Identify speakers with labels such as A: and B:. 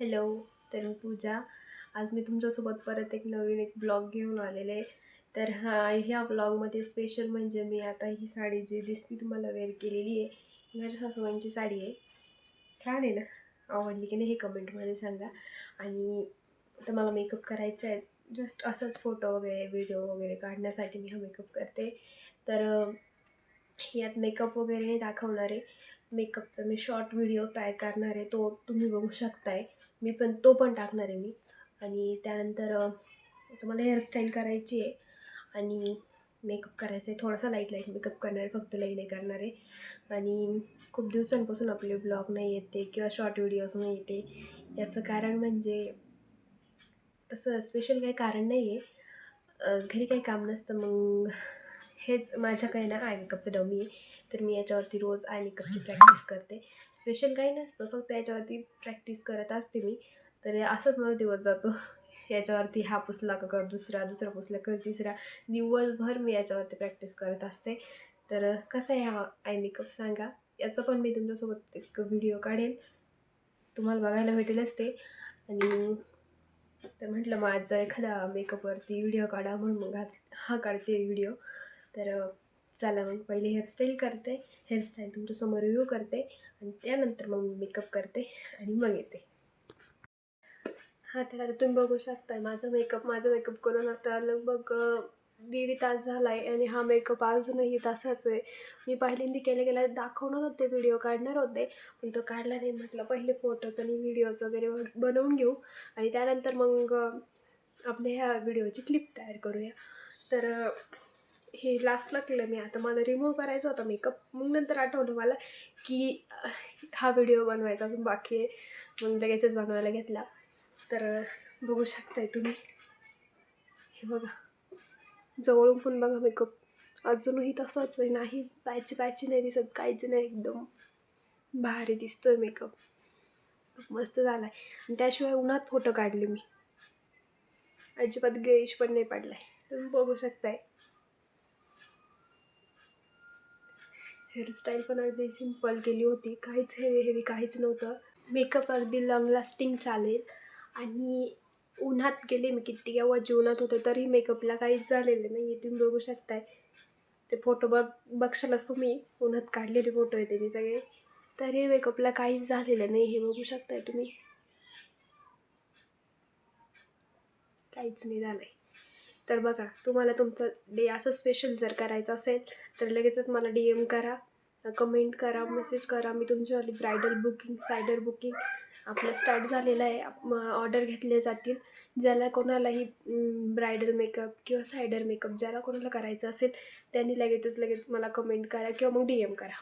A: Hello तर मी पूजा. आज मी तुमच्यासोबत परत एक नवीन एक ब्लॉग घेऊन आलेले. आहे. तर हा ह्या ब्लॉगमध्ये स्पेशल म्हणजे मी आता ही साडी जी दिसती तुम्हाला वेअर केलेली आहे ही माझ्या सासूबाईंची साडी आहे. छान आहे ना? आवडली की नाही हे कमेंटमध्ये सांगा. आणि तर मला मेकअप करायचा आहे. जस्ट असंच फोटो वगैरे व्हिडिओ वगैरे काढण्यासाठी मी हा मेकअप करते. तर यात मेकअप वगैरे नाही दाखवणार. आहे मेकअपचा मी शॉर्ट व्हिडिओ तयार करणार आहे तो तुम्ही बघू शकताय. मी पण तो पण टाकणार आहे मी. आणि त्यानंतर तुम्हाला हेअरस्टाईल करायची आहे. आणि मेकअप करायचं आहे थोडासा लाइट लाइट मेकअप करणार आहे फक्त लाइट नाही करणार आहे. आणि खूप दिवसांपासून आपले ब्लॉग नाही येते किंवा शॉर्ट व्हिडिओज नाही येते. याचं कारण म्हणजे तसं स्पेशल काही कारण नाही आहे घरी काही काम नसतं मग हेच माझ्याकडे ना आय मेकअपचं डमी आहे. तर मी याच्यावरती रोज आय मेकअपची प्रॅक्टिस करते. स्पेशल काही नसतं. फक्त याच्यावरती प्रॅक्टिस करत असते मी. तर असंच माझा दिवस जातो. याच्यावरती हा पुसला का कर दुसरा दुसरा पुसला कर तिसरा. दिवसभर मी याच्यावरती प्रॅक्टिस करत असते. तर कसं आहे हा आय मेकअप सांगा? याचं पण मी तुमच्यासोबत एक व्हिडिओ काढेल. तुम्हाला बघायला भेटेलच ते. आणि तर म्हटलं माझं एखादा मेकअपवरती व्हिडिओ काढा म्हणून मग हा काढते व्हिडिओ तर चला मग पहिले हेअरस्टाईल करते. हेअरस्टाईल तुमच्यासमोर रिव्ह्यू करते आणि त्यानंतर मग मी मेकअप करते आणि मग येते. हा तर आता तुम्ही बघू शकताय माझा मेकअप माझा मेकअप करून आता लगभग दीड तास झाला आहे आणि हा मेकअप अजूनही तासाच आहे. मी पहिल्यांदा केल्या गेला दाखवणार होते व्हिडिओ काढणार होते पण तो काढला नाही म्हटलं पहिले फोटोज आणि व्हिडिओज वगैरे बनवून घेऊ आणि त्यानंतर मग आपल्या ह्या व्हिडिओची क्लिप तयार करूया. तर हे लास्टला केलं मी. आता मला रिमूव्ह करायचा होता मेकअप मग नंतर आठवलं मला की हा व्हिडिओ बनवायचा अजून बाकी आहे. मग लगेचच बनवायला घेतला. तर बघू शकताय तुम्ही. हे बघा. जवळून पण बघा मेकअप अजूनही तसंच आहे. नाही पॅची पॅची नाही दिसत. काहीच नाही एकदम भारी दिसतोय मेकअप मस्त झाला आहे आणि त्याशिवाय उन्हात फोटो काढले मी. अजिबात ग्रेश पण नाही पडला आहे तुम्ही बघू शकताय. हेअरस्टाईल पण अगदी सिंपल केली होती. काहीच हेवी हेवी काहीच नव्हतं. मेकअप अगदी लॉंग लास्टिंग चालेल. आणि उन्हात गेले मी किती केव्हा जीवनात होते तरी मेकअपला काहीच झालेलं नाही तुम्ही बघू शकताय. ते फोटो बघ बघशालच तुम्ही उन्हात काढलेले फोटो येते मी सगळे. तरी मेकअपला काहीच झालेलं नाही. हे बघू शकताय तुम्ही. काहीच नाही झालं आहे तर बघा तुम्हाला तुमचं डे असं स्पेशल जर करायचं असेल तर लगेचच मला डी एम करा कमेंट करा मेसेज करा. मी तुमच्यावाली ब्रायडल बुकिंग सायडर बुकिंग आपलं स्टार्ट झालेलं आहे. ऑर्डर घेतले जातील. ज्याला कोणालाही ब्रायडल मेकअप किंवा सायडर मेकअप ज्याला कोणाला करायचं असेल त्यांनी लगेचच लगेच मला कमेंट करा किंवा मग डी एम करा.